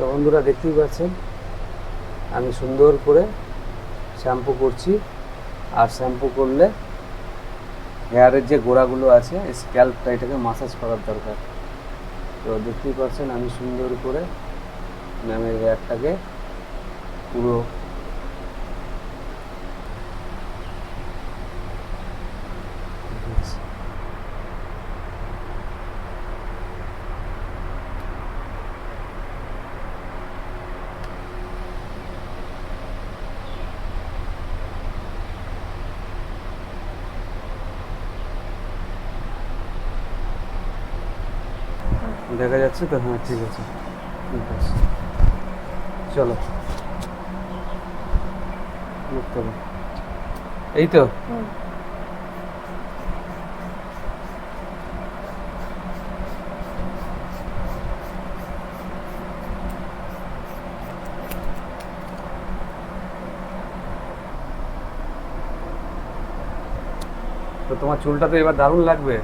তো বন্ধুরা দেখতেই পাচ্ছেন, আমি সুন্দর করে শ্যাম্পু করছি। আর শ্যাম্পু করলে হেয়ারের যে গোড়াগুলো আছে স্ক্যাল্পটা এটাকে মাসাজ করার দরকার। তো দেখতেই পাচ্ছেন, আমি সুন্দর করে ম্যামের হেয়ারটাকে পুরো যাচ্ছে তো? হ্যাঁ ঠিক আছে। ঠিক আছে। চলো। এই তো? তো তোমার চুলটা তো এবার দারুণ লাগবে।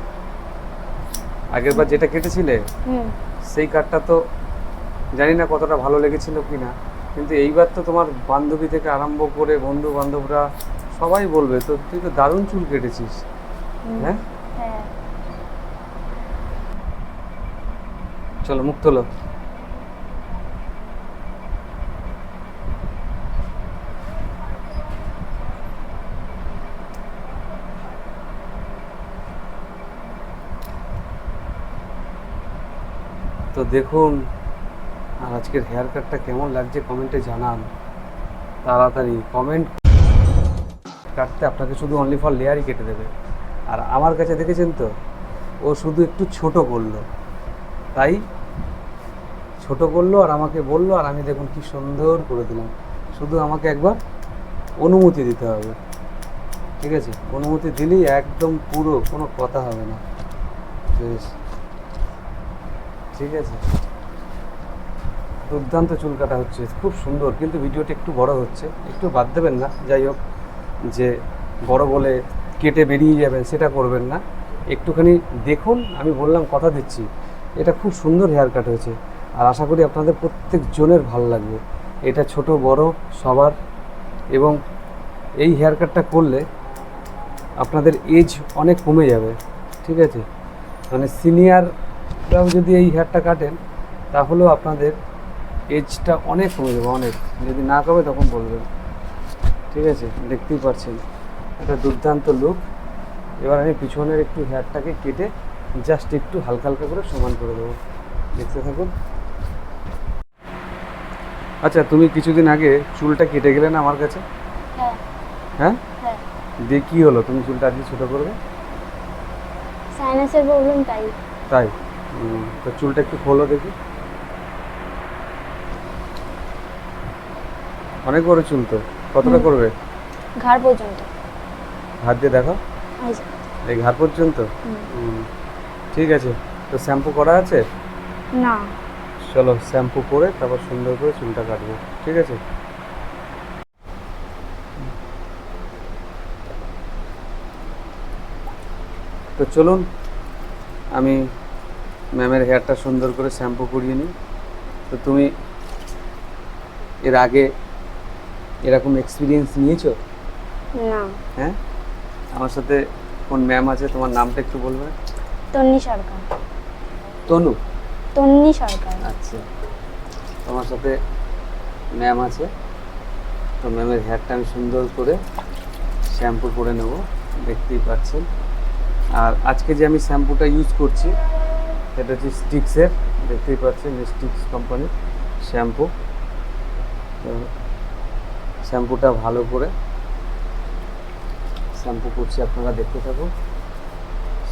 আগের বার যেটা কেটেছিলে? হুম। সেই কার্ডটা তো জানি না কতটা ভালো লেগেছিল কি না কিন্তু এইবার তো তোমার বান্ধবী থেকে আরম্ভ করে বন্ধু বান্ধবরা সবাই বলবে তো তুই তো দারুণ চুল কেটেছিস। হ্যাঁ? হ্যাঁ। চলো মুক্ত তোলো। তো দেখুন, আর আজকের হেয়ার কাটটা কেমন লাগছে কমেন্টে জানান। তাড়াতাড়ি কমেন্ট কাটতে আপনাকে শুধু অনলি ফর লেয়ারই কেটে দেবে। আর আমার কাছে দেখেছেন তো, ও শুধু একটু ছোট করল। তাই ছোট করল আর আমাকে বলল, আর আমি দেখুন কি সুন্দর করে দিলাম। শুধু আমাকে একবার অনুমতি দিতে হবে। ঠিক আছে? অনুমতি দিলেই একদম পুরো, কোনো কথা হবে না। বেশ। ঠিক আছে। দুর্দান্ত চুল কাটা হচ্ছে, খুব সুন্দর, কিন্তু ভিডিওটা একটু বড় হচ্ছে। একটু বাদ দেবেন না, যাই হোক, যে বড় বলে কেটে বেরিয়ে যাবেন, সেটা করবেন না। একটুখানি দেখুন, আমি বললাম, কথা দিচ্ছি। এটা খুব সুন্দর হেয়ার কাট হয়েছে, আর আশা করি আপনাদের প্রত্যেক জনের ভালো লাগবে। এটা ছোট, বড়, সবার, এবং এই হেয়ার কাটটা করলে আপনাদের এজ অনেক কমে যাবে, ঠিক আছে? মানে সিনিয়ররাও যদি এই হেয়ারটা কাটেন তাহলেও আপনাদের এজটা অনেক কমে যাবে অনেক। যদি না কমে তখন বলবেন। ঠিক আছে? দেখতেই পাচ্ছেন। একটা দুর্দান্ত লুক এবার আমি পিছনের একটু হেয়ারটাকে কেটে জাস্ট একটু হালকা হালকা করে সমান করে দেবো। দেখতে থাকুন। আচ্ছা তুমি কিছুদিন আগে চুলটা কেটে গেলে না আমার কাছে? হ্যাঁ। হ্যাঁ? হ্যাঁ। দিয়ে কী হলো? তুমি চুলটা আজকে ছোটো করবে? সাইনাসের প্রবলেম তাই। তাই? তো চুলটা একটু খোলো দেখি। অনেক বড় চুল তো কতটা করবে? ঘাড় পর্যন্ত। হাত দিয়ে দেখো। এই ঘাট পর্যন্ত? ঠিক আছে। তো শ্যাম্পু করা আছে? না। চলো শ্যাম্পু করে তারপর সুন্দর করে চুলটা কাটবো ঠিক আছে? তো চলুন আমি ম্যামের হেয়ারটা সুন্দর করে শ্যাম্পু করিয়ে নিই। তো তুমি এর আগে এরকম এক্সপিরিয়েন্স নিয়েছো? না। হ্যাঁ? আমার সাথে কোন ম্যাম আছে? তোমার নামটা একটু বলবে? তন্নি সরকার। তনু? তন্নি সরকার। আচ্ছা। তোমার সাথে ম্যাম আছে। তো ম্যামের হেয়ারটা আমি সুন্দর করে শ্যাম্পু করে নেব। দেখতেই পাচ্ছেন। আর আজকে যে আমি শ্যাম্পুটা ইউজ করছি সেটা হচ্ছে স্টিক্সের দেখতেই পাচ্ছেন স্টিক্স কোম্পানির শ্যাম্পু তো শ্যাম্পুটা ভালো করে শ্যাম্পু করছি আপনারা দেখতে থাকুন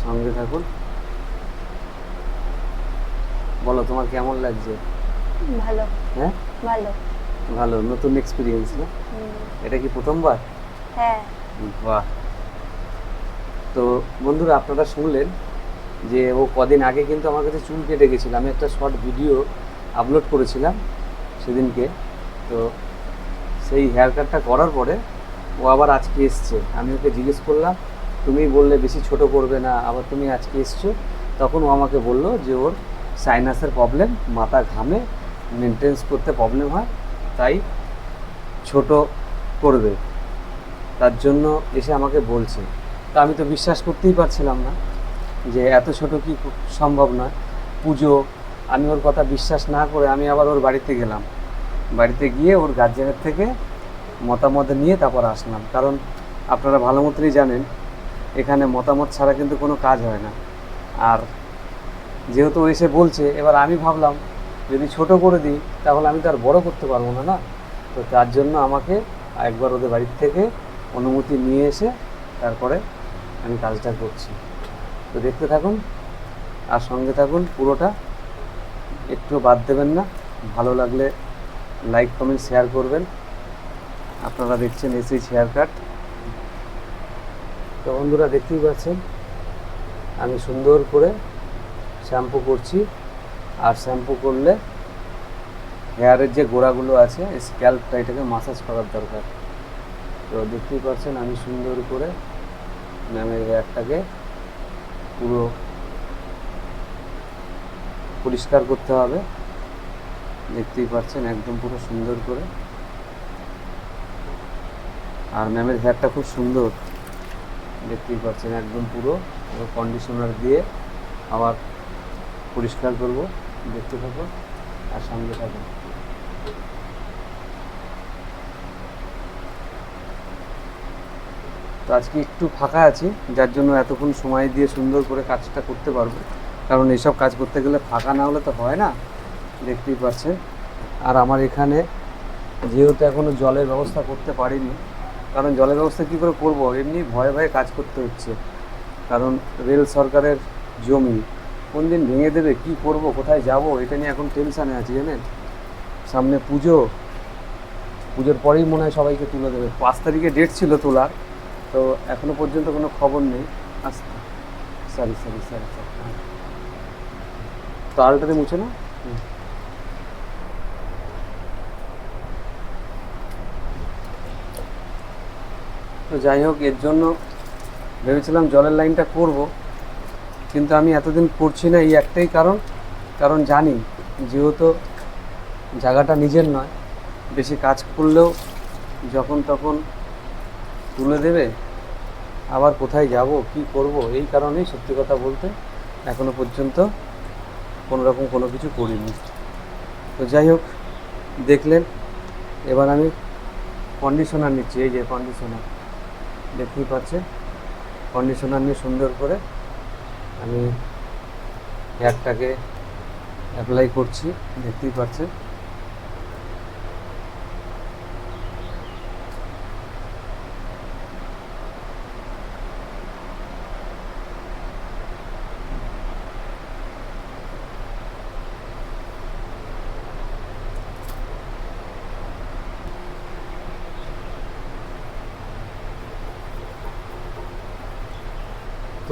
সঙ্গে থাকুন। বলো তোমার কেমন লাগছে? ভালো। হ্যাঁ? ভালো। ভালো নতুন এক্সপিরিয়েন্স না? এটা কি প্রথমবার? হ্যাঁ। বাহ। তো বন্ধুরা আপনারা শুনলেন যে ও কদিন আগে কিন্তু আমার কাছে চুল কেটে গেছিল। আমি একটা শর্ট ভিডিও আপলোড করেছিলাম সেদিনকে। তো সেই হেয়ার কাটটা করার পরে ও আবার আজকে এসছে। আমি ওকে জিজ্ঞেস করলাম তুমি বললে বেশি ছোট করবে না, আবার তুমি আজকে এসছো? তখন ও আমাকে বলল যে ওর সাইনাসের প্রবলেম মাথা ঘামে মেনটেন্স করতে প্রবলেম হয়, তাই ছোট করবে। তার জন্য এসে আমাকে বলছে। তা আমি তো বিশ্বাস করতেই পারছিলাম না। যে এত ছোট কি সম্ভব নয় পুজো, আমি ওর কথা বিশ্বাস না করে আমি আবার ওর বাড়িতে গেলাম। বাড়িতে গিয়ে ওর গার্জেনের থেকে মতামত নিয়ে তারপর আসলাম। কারণ আপনারা ভালো মতনই জানেন, এখানে মতামত ছাড়া কিন্তু কোনো কাজ হয় না। আর যেহেতু এসে বলছে, এবার আমি ভাবলাম, যদি ছোট করে দিই, তাহলে আমি তো আর বড় করতে পারব না না? তো তার জন্য আমাকে একবার ওদের বাড়ির থেকে অনুমতি নিয়ে এসে তারপরে আমি কাজটা করছি। তো দেখতে থাকুন আর সঙ্গে থাকুন পুরোটা। একটু বাদ দেবেন না, ভালো লাগলে লাইক, কমেন্ট, শেয়ার করবেন। আপনারা দেখছেন এসি শেয়ার কাট। তো বন্ধুরা, দেখতেই পাচ্ছেন, আমি সুন্দর করে শ্যাম্পু করছি। আর শ্যাম্পু করলে হেয়ারের যে গোড়াগুলো আছে স্ক্যাল্পটা এটাকে মাসাজ করার দরকার। তো দেখতেই পাচ্ছেন, আমি সুন্দর করে ম্যামের হেয়ারটাকে পুরো পরিষ্কার করতে হবে। দেখতেই পাচ্ছেন, একদম পুরো সুন্দর করে। আর ম্যামের হেয়ারটা খুব সুন্দর। দেখতেই পাচ্ছেন, একদম পুরো কন্ডিশনার দিয়ে আবার পরিষ্কার করব। দেখতে থাকো আর সঙ্গে থাকো তো আজকে একটু ফাঁকা আছি, যার জন্য এতক্ষণ সময় দিয়ে সুন্দর করে কাজটা করতে পারব। কারণ এইসব কাজ করতে গেলে ফাঁকা না হলে তো হয় না, দেখতেই পাচ্ছেন। আর আমার এখানে যেহেতু এখনও জলের ব্যবস্থা করতে পারিনি, কারণ জলের ব্যবস্থা কী করে করব? এমনি ভয়ে ভয়ে কাজ করতে হচ্ছে। কারণ রেল সরকারের জমি, কোন দিন ভেঙে দেবে, কি করব, কোথায় যাব, এটা নিয়ে এখন টেনশানে আছি, জানেন? সামনে পুজো, পুজোর পরেই মনে হয় সবাইকে তুলে দেবে। পাঁচ তারিখে ডেট ছিল তোলার তো এখনও পর্যন্ত কোনো খবর নেই। আচ্ছা সরি সরি সরি তো আলটাতে মুছে না। তো যাই হোক, এর জন্য ভেবেছিলাম জলের লাইনটা করব, কিন্তু আমি এতদিন করছি না, এই একটাই কারণ। কারণ জানি, যেহেতু জায়গাটা নিজের নয়, বেশি কাজ করলেও যখন তখন তুলে দেবে আবার কোথায় যাব, কি করব, এই কারণেই সত্যি কথা বলতে এখনও পর্যন্ত কোনো রকম কোনো কিছু করিনি। তো যাই হোক, দেখলেন, এবার আমি কন্ডিশনার নিচ্ছি, এই যে কন্ডিশনার দেখতেই পাচ্ছেন কন্ডিশনার নিয়ে সুন্দর করে আমি হেয়ারটাকে অ্যাপ্লাই করছি, দেখতেই পাচ্ছেন।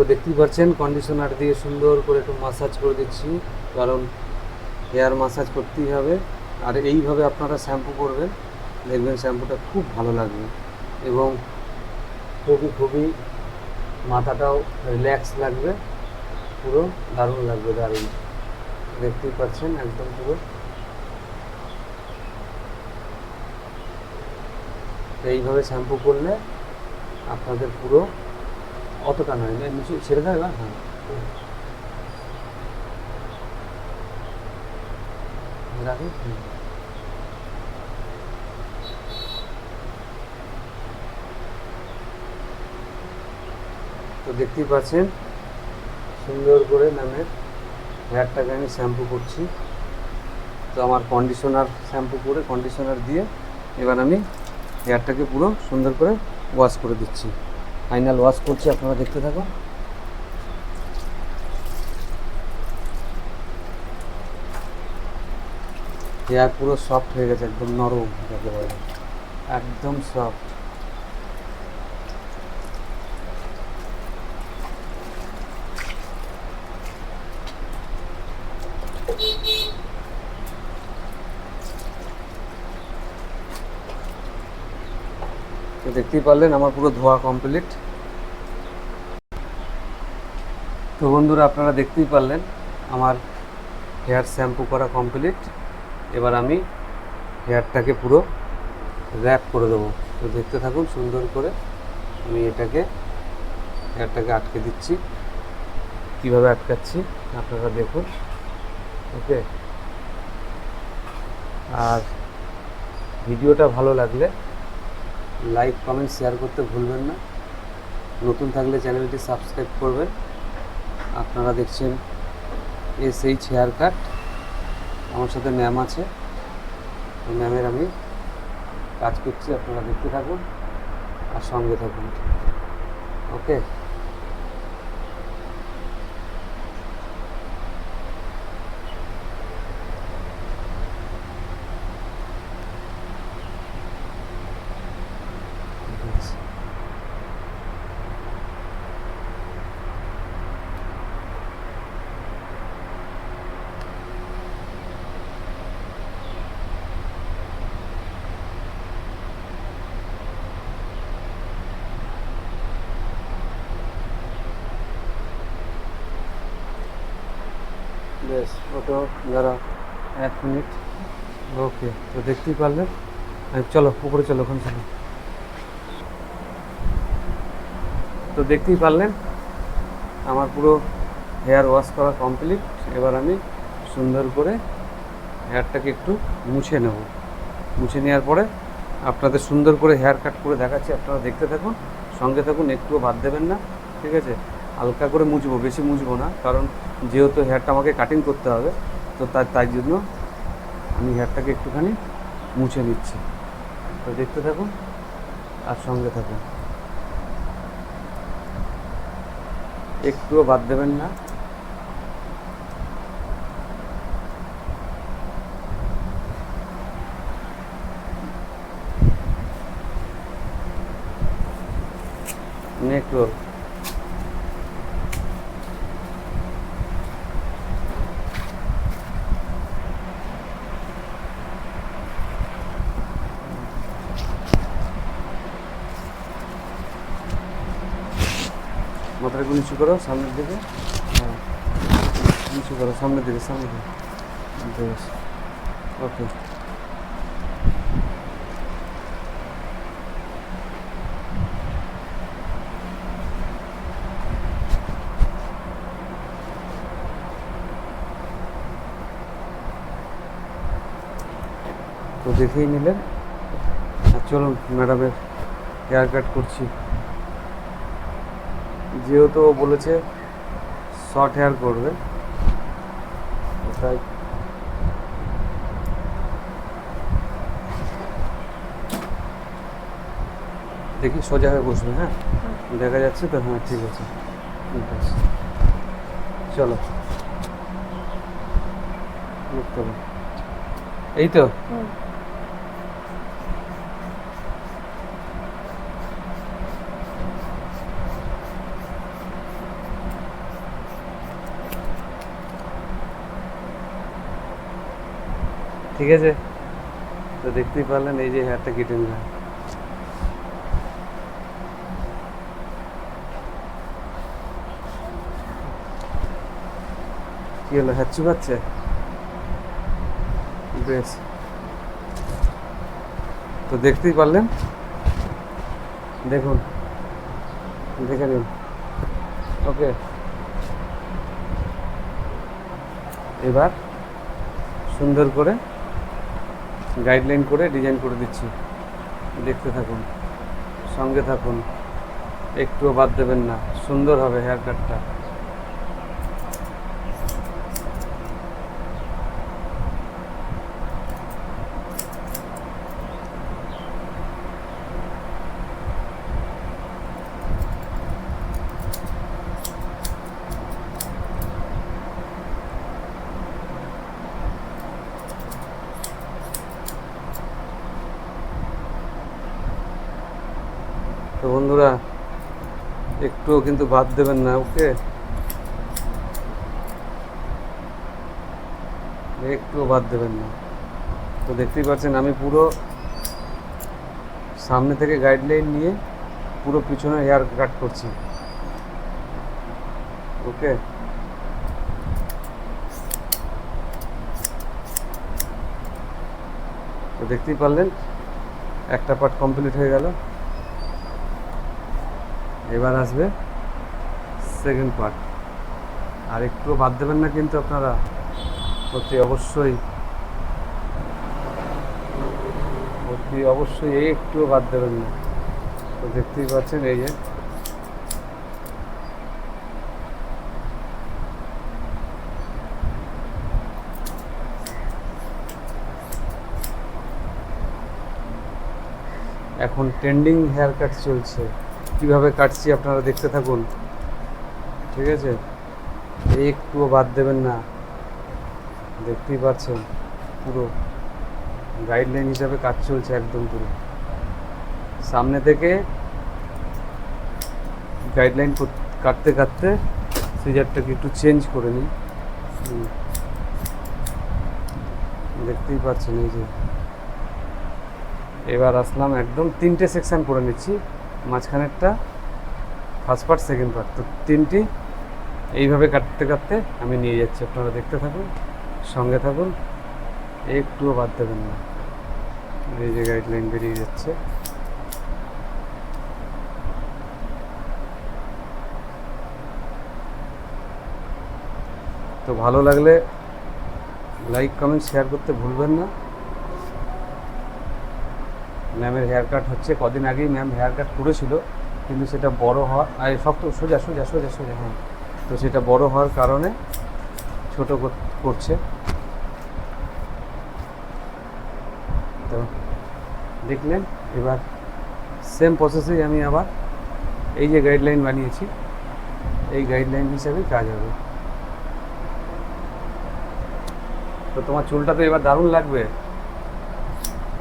তো দেখতেই পাচ্ছেন কন্ডিশনার দিয়ে সুন্দর করে একটু মাসাজ করে দিচ্ছি, কারণ হেয়ার মাসাজ করতেই হবে। আর এইভাবে আপনারা শ্যাম্পু করবেন, দেখবেন শ্যাম্পুটা খুব ভালো লাগবে। এবং খুবই খুবই মাথাটাও রিল্যাক্স লাগবে, পুরো দারুণ লাগবে, দারুণ। দেখতেই পাচ্ছেন, একদম পুরো। এইভাবে শ্যাম্পু করলে আপনাদের পুরো অতটা নয় ছেড়ে দেয় না হ্যাঁ তো দেখতেই পাচ্ছেন সুন্দর করে নামের হেয়ারটাকে আমি শ্যাম্পু করছি। তো আমার কন্ডিশনার শ্যাম্পু করে কন্ডিশনার দিয়ে এবার আমি হেয়ারটাকে পুরো সুন্দর করে ওয়াশ করে দিচ্ছি। ফাইনাল ওয়াশ করছি, আপনারা দেখতে থাকুন। হেয়ার পুরো সফট হয়ে গেছে, একদম নরম, যাকে বলে। একদম সফট দেখতেই পারলেন, আমার পুরো ধোয়া কমপ্লিট তো বন্ধুরা, আপনারা দেখতেই পারলেন, আমার হেয়ার শ্যাম্পু করা কমপ্লিট এবার আমি হেয়ারটাকে পুরো র্যাপ করে দেবো। তো দেখতে থাকুন, সুন্দর করে আমি এটাকে, হেয়ারটাকে আটকে দিচ্ছি। কীভাবে আটকাচ্ছি, আপনারা দেখুন। ওকে? আর ভিডিওটা ভালো লাগলে লাইক কমেন্ট শেয়ার করতে ভুলবেন না। নতুন থাকলে চ্যানেলটি সাবস্ক্রাইব করবেন। আপনারা দেখছেন এস এইচ হেয়ার কাট আমার সাথে ম্যাম আছে। ম্যামের আমি কাজ করছি, আপনারা দেখতে থাকুন আর সঙ্গে থাকুন। ওকে বেশ দাঁড়া এক মিনিট। ওকে তো দেখতেই পারলেন আহ, চলো উপরে চলো ওখানে চলো। তো দেখতেই পারলেন আমার পুরো হেয়ার ওয়াশ করা কমপ্লিট। এবার আমি সুন্দর করে হেয়ারটাকে একটু মুছে নেব। মুছে নেওয়ার পরে আপনাদের সুন্দর করে হেয়ার কাট করে দেখাচ্ছি আপনারা দেখতে থাকুন সঙ্গে থাকুন একটুও বাদ দেবেন না ঠিক আছে? হালকা করে মুছবো বেশি মুছবো না কারণ যেহেতু হেয়ারটা আমাকে কাটিং করতে হবে তো তার তাই জন্য আমি হেয়ারটাকে একটুখানি মুছে নিচ্ছি। তো দেখতে থাকুন আর সঙ্গে থাকুন। একটুও বাদ দেবেন না। নেক একটু নিচু করো, সামনের দিকে। হ্যাঁ। নিচু করো, সামনের দিকে সামনের দিকে। ওকে। তো দেখেই নিলেন। চলুন, ম্যাডামের হেয়ার কাট করছি। যেহেতু ও বলেছে শর্ট হেয়ার করবে তাই দেখি সোজা হয়ে বসবে হ্যাঁ? দেখা যাচ্ছে তো হ্যাঁ ঠিক আছে। ঠিক আছে। চলো। এই তো? ঠিক আছে? তো দেখতেই পারলেন, এই যে হেয়ারটা কেটে নিলাম কি হলো হ্যাচ্ছু পাচ্ছে বেশ। তো দেখতেই পারলেন? দেখুন। দেখে নিন। ওকে। এবার সুন্দর করে গাইডলাইন করে ডিজাইন করে দিচ্ছি। দেখতে থাকুন, সঙ্গে থাকুন। একটুও বাদ দেবেন না। সুন্দর হবে হেয়ার কাটটা তো বন্ধুরা একটুও কিন্তু বাদ দেবেন না, ওকে? একটুও বাদ দেবেন না। তো দেখতেই পাচ্ছেন, আমি পুরো সামনে থেকে গাইডলাইন নিয়ে পুরো পিছনে হেয়ার কাট করছি। ওকে? তো দেখতেই পারলেন, একটা পার্ট কমপ্লিট হয়ে গেল। এবার আসবে সেকেন্ড পার্ট আর একটু বাদ দেবেন না কিন্তু আপনারা, অতি অবশ্যই। অতি অবশ্যই এই একটুও বাদ দেবেন না। তো দেখতেই পাচ্ছেন এই যে। এখন ট্রেন্ডিং হেয়ার কাট চলছে। কীভাবে কাটছি আপনারা দেখতে থাকুন। ঠিক আছে? একটুও বাদ দেবেন না। দেখতেই পাচ্ছেন, পুরো গাইডলাইন হিসাবে কাজ চলছে একদম পুরো। সামনে থেকে গাইডলাইন কাটতে কাটতে সিজারটাকে একটু চেঞ্জ করে নিই। দেখতেই পাচ্ছেন এই যে। এবার আসলাম একদম তিনটে সেকশন করে নিচ্ছি। মাঝখানেরটা ফার্স্ট পার্ট সেকেন্ড পার্ট তো তিনটি এইভাবে কাটতে কাটতে আমি নিয়ে যাচ্ছি। আপনারা দেখতে থাকুন, সঙ্গে থাকুন, একটুও বাদ দেবেন না। এই যে গাইডলাইন বেরিয়ে যাচ্ছে। তো ভালো লাগলে লাইক কমেন্ট শেয়ার করতে ভুলবেন না। ম্যামের হেয়ার কাট হচ্ছে। কদিন আগেই ম্যাম হেয়ার কাট করেছিল, কিন্তু সেটা বড় হওয়া আর শক্ত সোজা সোজা সোজা সোজা হ্যাঁ। তো সেটা বড় হওয়ার কারণে ছোট করছে। তো দেখলেন, এবার সেম প্রসেসেই আমি আবার এই যে গাইডলাইন বানিয়েছি, এই গাইডলাইন হিসাবেই কাজ হবে। তো তোমার চুলটা তো এবার দারুণ লাগবে।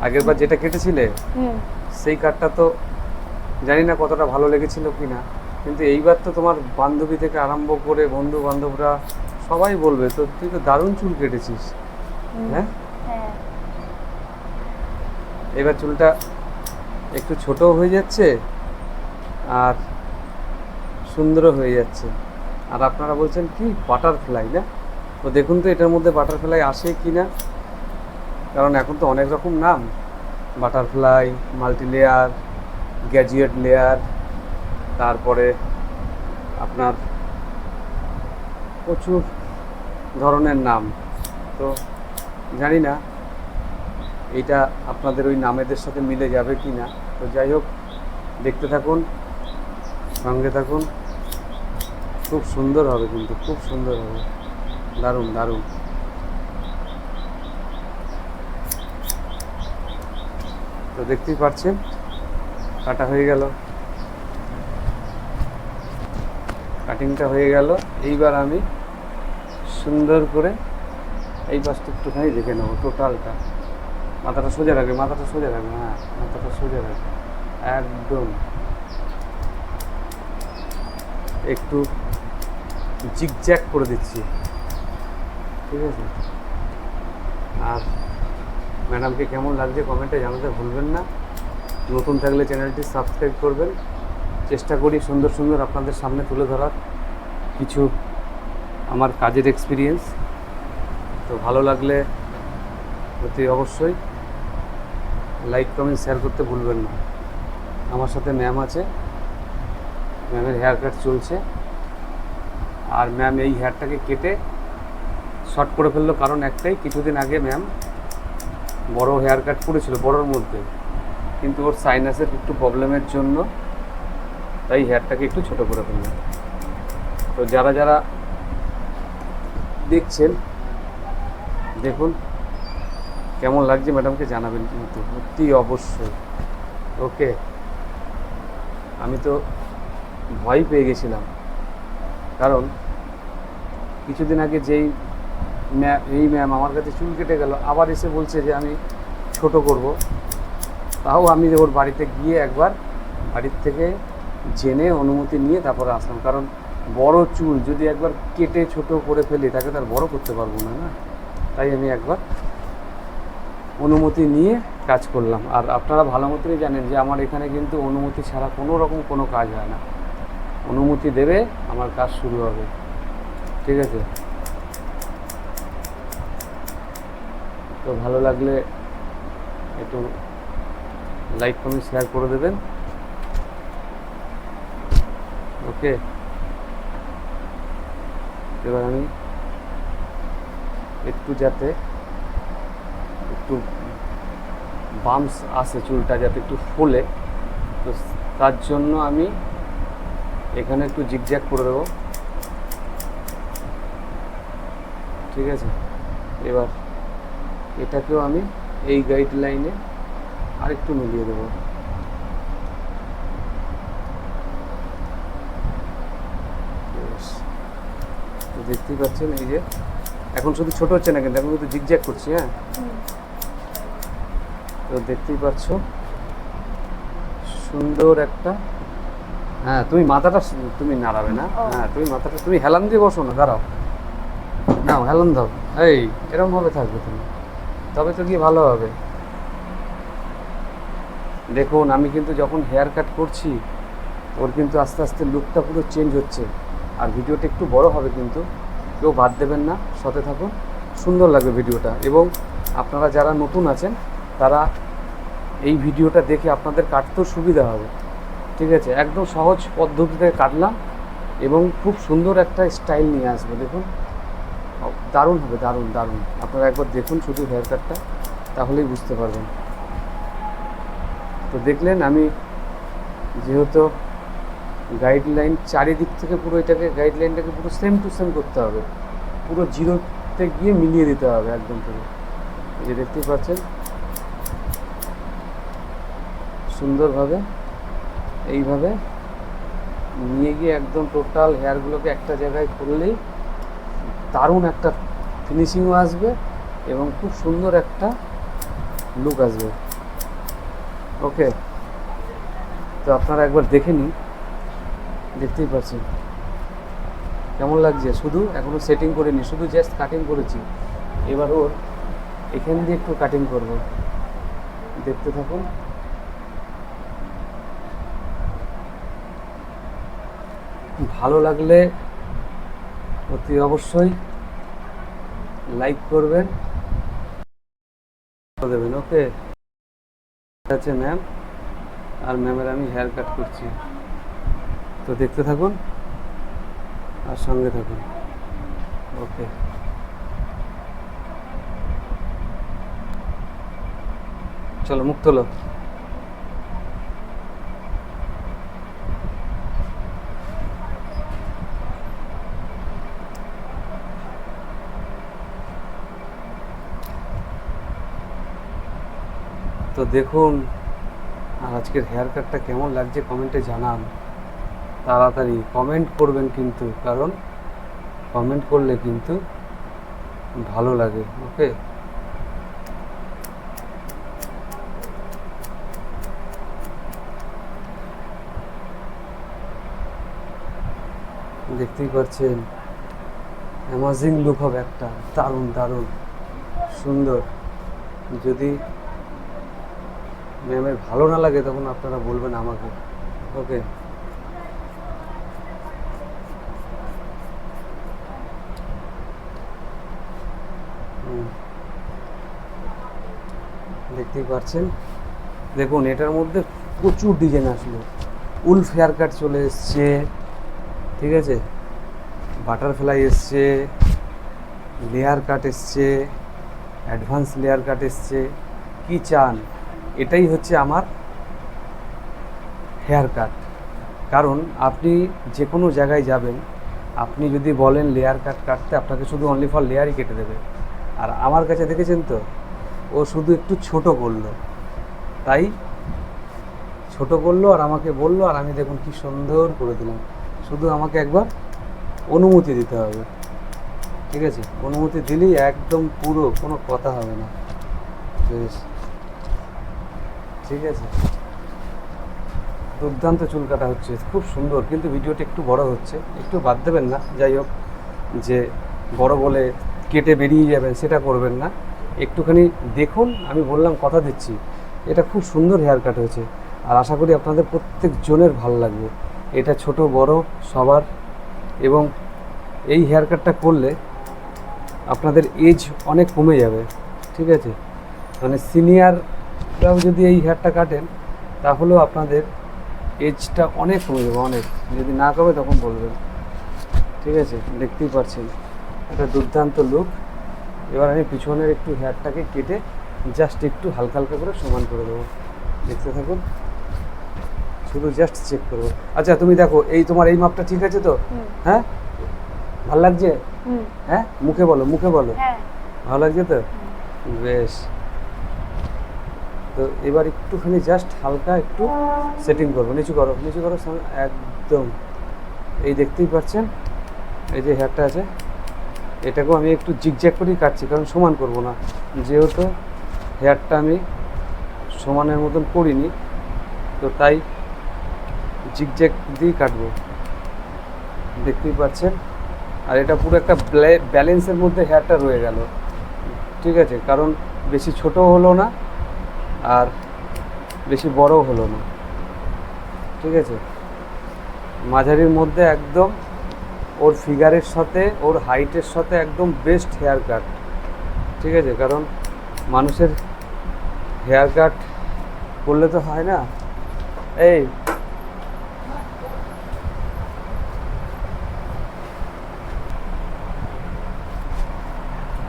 আগের বার যেটা কেটেছিলে সেই কার্ডটা তো জানি না কতটা ভালো লেগেছিল কি না কিন্তু এইবার তো তোমার বান্ধবী থেকে আরম্ভ করে বন্ধু বান্ধবরা সবাই বলবে তো তুই তো দারুণ চুল কেটেছিস হ্যাঁ? হ্যাঁ। এবার চুলটা একটু ছোট হয়ে যাচ্ছে আর সুন্দরও হয়ে যাচ্ছে। আর আপনারা বলছেন কি বাটারফ্লাই না? তো দেখুন তো এটার মধ্যে বাটারফ্লাই আসে কি না কারণ এখন তো অনেক রকম নাম। বাটারফ্লাই মাল্টি লেয়ার গ্যাজিয়েট লেয়ার তারপরে আপনার প্রচুর ধরনের নাম। তো জানি না এটা আপনাদের ওই নামেদের সাথে মিলে যাবে কি না তো যাই হোক, দেখতে থাকুন, সঙ্গে থাকুন। খুব সুন্দর হবে কিন্তু, খুব সুন্দর হবে। দারুণ দারুণ তো দেখতেই পাচ্ছেন কাটা হয়ে গেল। কাটিংটা হয়ে গেল। এইবার আমি সুন্দর করে এই পাশটা একটুখানি দেখে নেব টোটালটা। মাথাটা সোজা রাখবে, মাথাটা সোজা রাখবে হ্যাঁ মাথাটা সোজা রাখবে। একদম। একটু জিগজ্যাগ করে দিচ্ছি। ঠিক আছে? আর ম্যাডামকে কেমন লাগছে কমেন্টে জানাতে ভুলবেন না। নতুন থাকলে চ্যানেলটি সাবস্ক্রাইব করবেন। চেষ্টা করি সুন্দর সুন্দর আপনাদের সামনে তুলে ধরার। কিছু আমার কাজের এক্সপিরিয়েন্স তো ভালো লাগলে অতি অবশ্যই লাইক কমেন্ট শেয়ার করতে ভুলবেন না। আমার সাথে ম্যাম আছে। ম্যামের হেয়ার কাট চলছে। আর ম্যাম এই হেয়ারটাকে কেটে শর্ট করে ফেলল। কারণ একটাই, কিছুদিন আগে ম্যাম বড় হেয়ার কাট করেছিল, বড়োর মধ্যে। কিন্তু ওর সাইনাসের একটু প্রবলেমের জন্য তাই হেয়ারটাকে একটু ছোট করে ফেলল। তো যারা যারা দেখছেন, দেখুন কেমন লাগছে ম্যাডামকে জানাবেন কিন্তু অতি অবশ্যই। ওকে, আমি তো ভয় পেয়ে গেছিলাম। কারণ কিছুদিন আগে যেই এই ম্যাম আমার কাছে চুল কেটে গেল। আবার এসে বলছে যে আমি ছোট করব। তাও আমি ওর বাড়িতে গিয়ে একবার বাড়ির থেকে জেনে অনুমতি নিয়ে তারপরে আসলাম। কারণ বড় চুল যদি একবার কেটে ছোট করে ফেলি, তাকে তার বড় করতে পারব না না? তাই আমি একবার অনুমতি নিয়ে কাজ করলাম। আর আপনারা ভালো মতোই জানেন যে আমার এখানে কিন্তু অনুমতি ছাড়া কোনো রকম কোনো কাজ হয় না। অনুমতি দেবে, আমার কাজ শুরু হবে। ঠিক আছে? তো ভালো লাগলে একটু লাইক কমেন্ট শেয়ার করে দেবেন। ওকে এবার আমি একটু যাতে একটু বামস আসে চুলটা যাতে একটু ফোলে, তো তার জন্য আমি এখানে একটু জিগজ্যাগ করে দেবো। ঠিক আছে? এবার এটাকেও আমি এই গাইডলাইনে আরেকটু মিলিয়ে দেবো। দেখতেই পাচ্ছেন এই যে এখন শুধু ছোট হচ্ছে না কিন্তু এখন কিন্তু জিগজ্যাগ করছি হ্যাঁ? তো দেখতেই পাচ্ছ সুন্দর একটা হ্যাঁ তুমি মাথাটা তুমি নাড়াবে না হ্যাঁ তুমি মাথাটা তুমি হেলান দিয়ে বসো না দাঁড়াও। নাও হেলান দাও। এই এরকম ভাবে থাকবে তুমি। তবে তো গিয়ে ভালো হবে। দেখুন, আমি কিন্তু যখন হেয়ার কাট করছি, ওর কিন্তু আস্তে আস্তে লুকটা পুরো চেঞ্জ হচ্ছে। আর ভিডিওটা একটু বড় হবে কিন্তু, কেউ বাদ দেবেন না, সাথে থাকুন। সুন্দর লাগবে ভিডিওটা। এবং আপনারা যারা নতুন আছেন, তারা এই ভিডিওটা দেখে আপনাদের কাটতেও সুবিধা হবে। ঠিক আছে? একদম সহজ পদ্ধতিতে কাটলাম এবং খুব সুন্দর একটা স্টাইল নিয়ে আসবে। দেখুন দারুণ হবে দারুণ দারুণ। আপনারা একবার দেখুন শুধু হেয়ার কাটটা তাহলেই বুঝতে পারবেন। তো দেখলেন আমি যেহেতু গাইডলাইন চারিদিক থেকে পুরো এটাকে গাইডলাইনটাকে পুরো সেম টু সেম করতে হবে। পুরো জিরোতে গিয়ে মিলিয়ে দিতে হবে একদম পুরো। এই যে দেখতেই পাচ্ছেন। সুন্দরভাবে, এইভাবে নিয়ে গিয়ে একদম টোটাল হেয়ারগুলোকে একটা জায়গায় করলেই দারুণ একটা ফিনিশিংও আসবে এবং খুব সুন্দর একটা লুক আসবে। ওকে তো আপনারা একবার দেখে নিন। দেখতেই পাচ্ছেন। কেমন লাগছে? শুধু এখনও সেটিং করিনি শুধু জাস্ট কাটিং করেছি। এবার ওর এখান দিয়ে একটু কাটিং করব। দেখতে থাকুন। ভালো লাগলে অতি অবশ্যই লাইক করবেন। দেবেন ওকে আছে ম্যাম আর ম্যামের আমি হেয়ার কাট করছি। তো দেখতে থাকুন, আর সঙ্গে থাকুন ওকে চলো, মুখ তোলো। দেখুন, আর আজকের হেয়ার কাটটা কেমন লাগছে কমেন্টে জানান। তাড়াতাড়ি কমেন্ট করবেন কিন্তু, কারণ কমেন্ট করলে কিন্তু ভালো লাগে ওকে দেখতেই পাচ্ছেন অ্যামাজিং লুক হবে একটা, দারুণ দারুণ, সুন্দর। যদি ম্যামের ভালো না লাগে তখন আপনারা বলবেন আমাকে। ওকে। দেখতেই পাচ্ছেন? দেখুন, এটার মধ্যে প্রচুর ডিজাইন আসলো। উল ফেয়ার কাট চলে এসছে, ঠিক আছে? বাটারফ্লাই এসছে লেয়ার কাট এসছে অ্যাডভান্স লেয়ার কাট এসছে। কি চান? এটাই হচ্ছে আমার হেয়ার কাট কারণ আপনি যে কোনো জায়গায় যাবেন, আপনি যদি বলেন লেয়ার কাট কাটতে, আপনাকে শুধু অনলি ফর লেয়ারই কেটে দেবে। আর আমার কাছে দেখেছেন তো, ও শুধু একটু ছোট করল। তাই ছোট করল আর আমাকে বলল, আর আমি দেখুন কি সুন্দর করে দিলাম। শুধু আমাকে একবার অনুমতি দিতে হবে। ঠিক আছে? অনুমতি দিলেই একদম পুরো কোনো কথা হবে না। বেশ। ঠিক আছে। দুর্দান্ত চুল কাটা হচ্ছে, খুব সুন্দর, কিন্তু ভিডিওটা একটু বড় হচ্ছে। একটু বাদ দেবেন না, যাই হোক, যে বড় বলে কেটে বেরিয়ে যাবেন, সেটা করবেন না। একটুখানি দেখুন, আমি বললাম, কথা দিচ্ছি। এটা খুব সুন্দর হেয়ার কাট হয়েছে, আর আশা করি আপনাদের প্রত্যেক জনের ভালো লাগবে। এটা ছোট, বড়, সবার, এবং এই হেয়ার কাটটা করলে আপনাদের এজ অনেক কমে যাবে, ঠিক আছে? মানে সিনিয়র আপনারাও যদি এই হেয়ারটা কাটেন তাহলেও আপনাদের এজটা অনেক কমে যাবে অনেক। যদি না কমে তখন বলবেন। ঠিক আছে? দেখতেই পাচ্ছেন একটা দুর্দান্ত লুক এবার আমি পিছনের একটু হেয়ারটাকে কেটে জাস্ট একটু হালকা হালকা করে সমান করে দেবো। দেখতে থাকুন। শুধু জাস্ট চেক করব। আচ্ছা তুমি দেখো এই তোমার এই মাপটা ঠিক আছে তো? হ্যাঁ? ভালো লাগছে? হ্যাঁ? মুখে বলো মুখে বলো। হ্যাঁ। ভালো লাগছে তো? বেশ। তো এবার একটুখানি জাস্ট হালকা একটু সেটিং করব। নিচু করো নিচু করো একদম। এই দেখতেই পাচ্ছেন, এই যে হেয়ারটা আছে, এটাকেও আমি একটু জিগজ্যাগ করেই কাটছি, কারণ সমান করব না। যেহেতু হেয়ারটা আমি সমানের মতন করিনি, তো তাই জিগজ্যাগ দিয়েই কাটবো। দেখতেই পাচ্ছেন, আর এটা পুরো একটা ব্যালেন্সের মধ্যে হেয়ারটা রয়ে গেল। ঠিক আছে, কারণ বেশি ছোট হলো না আর বেশি বড় হলো না। ঠিক আছে? মাঝারির মধ্যে একদম ওর ফিগারের সাথে, ওর হাইটের সাথে একদম বেস্ট হেয়ার কাট ঠিক আছে? কারণ মানুষের হেয়ার কাট করলে তো হয় না। এই,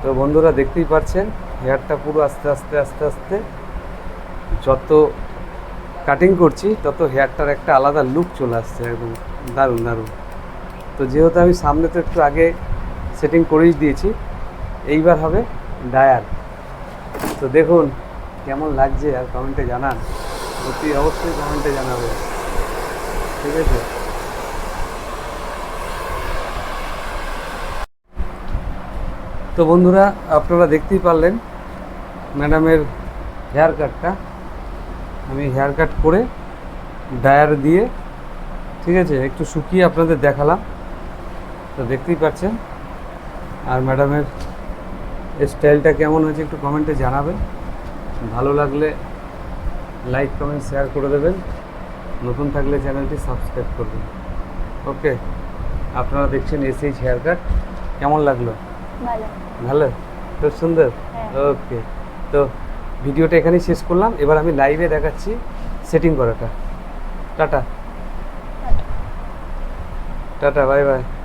তো বন্ধুরা দেখতেই পাচ্ছেন হেয়ারটা পুরো আস্তে আস্তে আস্তে আস্তে যত কাটিং করছি, তত হেয়ারটার একটা আলাদা লুক চলে আসছে একদম দারুণ দারুণ। তো যেহেতু আমি সামনে তো একটু আগে সেটিং করেই দিয়েছি, এইবার হবে ডায়ার তো দেখুন কেমন লাগছে আর কমেন্টে জানান। অতি অবশ্যই কমেন্টে জানাবে। ঠিক আছে? তো বন্ধুরা, আপনারা দেখতেই পারলেন ম্যাডামের হেয়ার কাটটা আমি হেয়ার কাট করে ডায়ার দিয়ে ঠিক আছে একটু শুকিয়ে আপনাদের দেখালাম। তো দেখতেই পাচ্ছেন। আর ম্যাডামের স্টাইলটা কেমন হয়েছে একটু কমেন্টে জানাবেন। ভালো লাগলে লাইক কমেন্ট শেয়ার করে দেবেন। নতুন থাকলে চ্যানেলটি সাবস্ক্রাইব করবেন। ওকে আপনারা দেখছেন এসএইচ হেয়ার কাট কেমন লাগল? ভালো। ভালো? খুব সুন্দর? হ্যাঁ। ওকে তো ভিডিওটা এখানেই শেষ করলাম। এবার আমি লাইভে দেখাচ্ছি সেটিং করাটা। টাটা। টাটা। Bye bye